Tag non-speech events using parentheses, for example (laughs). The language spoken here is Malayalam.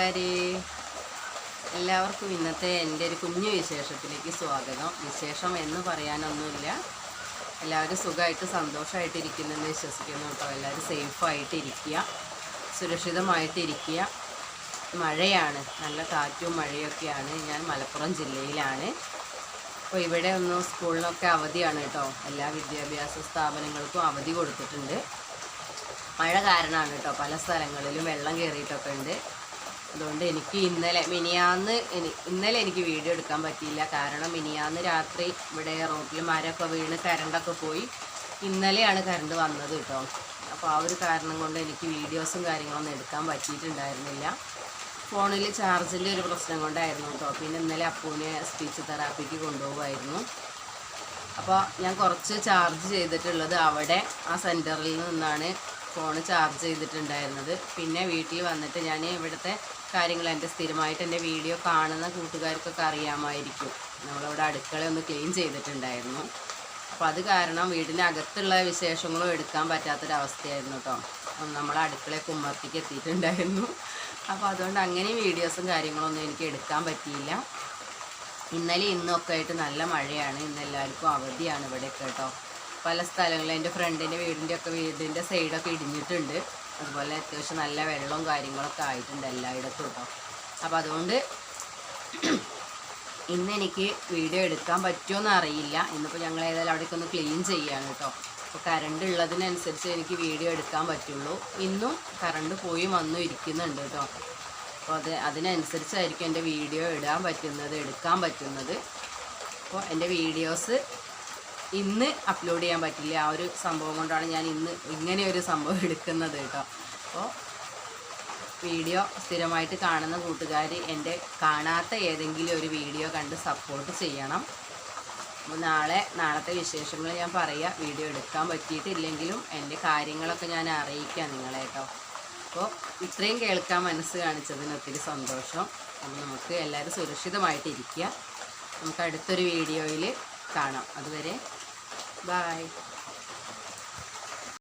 കൂട്ടുകാരെ എല്ലാവർക്കും ഇന്നത്തെ എന്റെ ഒരു കുഞ്ഞു വിശേഷത്തിലേക്ക് സ്വാഗതം. വിശേഷം എന്ന് പറയാനൊന്നുമില്ല. എല്ലാവരും സുഖമായിട്ട് സന്തോഷമായിട്ടിരിക്കുന്നെന്ന് വിശ്വസിക്കുന്നു കേട്ടോ. എല്ലാവരും സേഫായിട്ടിരിക്കുക സുരക്ഷിതമായിട്ടിരിക്കുക. മഴയാണ് നല്ല കാറ്റും മഴയൊക്കെയാണ്. ഞാൻ മലപ്പുറം ജില്ലയിലാണ്. അപ്പോൾ ഇവിടെ ഒന്ന് സ്കൂളിനൊക്കെ അവധിയാണ് കേട്ടോ. എല്ലാ വിദ്യാഭ്യാസ സ്ഥാപനങ്ങൾക്കും അവധി കൊടുത്തിട്ടുണ്ട്. മഴ കാരണമാണ് കേട്ടോ. പല സ്ഥലങ്ങളിലും വെള്ളം കയറിയിട്ടൊക്കെ ഉണ്ട്. അതുകൊണ്ട് എനിക്ക് ഇന്നലെ മിനിയാന്ന് ഇന്നലെ എനിക്ക് വീഡിയോ എടുക്കാൻ പറ്റിയില്ല. കാരണം മിനിയാന്ന് രാത്രി ഇവിടെ റോട്ടിൽ മരമൊക്കെ വീണ് കരണ്ടൊക്കെ പോയി. ഇന്നലെയാണ് കരണ്ട് വന്നത് കേട്ടോ. അപ്പോൾ ആ ഒരു കാരണം കൊണ്ട് എനിക്ക് വീഡിയോസും കാര്യങ്ങളൊന്നും എടുക്കാൻ പറ്റിയിട്ടുണ്ടായിരുന്നില്ല. ഫോണിൽ ചാർജിന്റെ ഒരു പ്രശ്നം കൊണ്ടായിരുന്നു കേട്ടോ. പിന്നെ ഇന്നലെ അപ്പൂനെ സ്പീച്ച് തെറാപ്പിക്ക് കൊണ്ടുപോകുമായിരുന്നു. അപ്പോൾ ഞാൻ കുറച്ച് ചാർജ് ചെയ്തിട്ടുള്ളത് അവിടെ ആ സെന്ററിൽ നിന്നാണ് ഫോൺ ചാർജ് ചെയ്തിട്ടുണ്ടായിരുന്നത്. പിന്നെ വീട്ടിൽ വന്നിട്ട് ഞാൻ ഇവിടുത്തെ കാര്യങ്ങൾ എന്റെ സ്ഥിരമായിട്ട് എന്റെ വീഡിയോ കാണുന്ന കൂട്ടുകാർക്കൊക്കെ അറിയാമായിരിക്കും. നമ്മളിവിടെ അടുക്കള ഒന്ന് ക്ലീൻ ചെയ്തിട്ടുണ്ടായിരുന്നു. അപ്പോൾ അത് കാരണം വീടിനകത്തുള്ള വിശേഷങ്ങളും എടുക്കാൻ പറ്റാത്തൊരവസ്ഥയായിരുന്നു കേട്ടോ. നമ്മൾ അടുക്കള കുമ്മർത്തിക്ക് എത്തിയിട്ടുണ്ടായിരുന്നു. അപ്പോൾ അതുകൊണ്ട് അങ്ങനെയും വീഡിയോസും കാര്യങ്ങളൊന്നും എനിക്ക് എടുക്കാൻ പറ്റിയില്ല. ഇന്നലെ ഇന്നൊക്കെ ആയിട്ട് നല്ല മഴയാണ്. ഇന്നെല്ലാവർക്കും അവധിയാണ് ഇവിടെയൊക്കെ കേട്ടോ. പല സ്ഥലങ്ങളിൽ എന്റെ ഫ്രണ്ടിന്റെ വീടിന്റെ ഒക്കെ വീടിന്റെ സൈഡൊക്കെ ഇടിഞ്ഞിട്ടുണ്ട്. അതുപോലെ അത്യാവശ്യം നല്ല വെള്ളവും കാര്യങ്ങളൊക്കെ ആയിട്ടുണ്ട് എല്ലായിടത്തും കേട്ടോ അപ്പോൾ അതുകൊണ്ട് (clears throat) ഇന്ന് എനിക്ക് വീഡിയോ എടുക്കാൻ പറ്റുമോയെന്ന് അറിയില്ല. ഇന്നിപ്പോൾ ഞങ്ങൾ ഏതായാലും അവിടേക്ക് ഒന്ന് ക്ലീൻ ചെയ്യാണ് കേട്ടോ അപ്പോൾ കറണ്ട് ഉള്ളതിനനുസരിച്ച് എനിക്ക് വീഡിയോ എടുക്കാൻ പറ്റുള്ളൂ. ഇന്നും കറണ്ട് പോയി വന്നും ഇരിക്കുന്നുണ്ട് കേട്ടോ അപ്പോൾ അത് അതിനനുസരിച്ചായിരിക്കും എന്റെ വീഡിയോ ഇടാൻ പറ്റുന്നത് എടുക്കാൻ പറ്റുന്നത്. അപ്പോൾ എന്റെ വീഡിയോസ് ഇന്ന് അപ്ലോഡ് ചെയ്യാൻ പറ്റില്ല. ആ ഒരു സംഭവം കൊണ്ടാണ് ഞാൻ ഇന്ന് ഇങ്ങനെ ഒരു സംഭവം (laughs) എടുക്കുന്നത് കേട്ടോ. അപ്പോൾ വീഡിയോ സ്ഥിരമായിട്ട് കാണുന്ന കൂട്ടുകാർ എന്റെ കാണാത്ത ഏതെങ്കിലും ഒരു വീഡിയോ കണ്ട് സപ്പോർട്ട് ചെയ്യണം. അപ്പോൾ നാളെ നാളത്തെ വിശേഷങ്ങൾ ഞാൻ പറയാം. വീഡിയോ എടുക്കാൻ പറ്റിയിട്ടില്ലെങ്കിലും എന്റെ കാര്യങ്ങളൊക്കെ ഞാൻ അറിയിക്കാം നിങ്ങളെ കേട്ടോ. അപ്പോൾ ഇത്രയും കേൾക്കാൻ മനസ്സ് കാണിച്ചതിന് ഒത്തിരി സന്തോഷം. അപ്പോൾ നമുക്ക് എല്ലാവരും സുരക്ഷിതമായിട്ടിരിക്കുക. നമുക്ക് അടുത്തൊരു വീഡിയോയിൽ കാണാം. അതുവരെ. ബായ്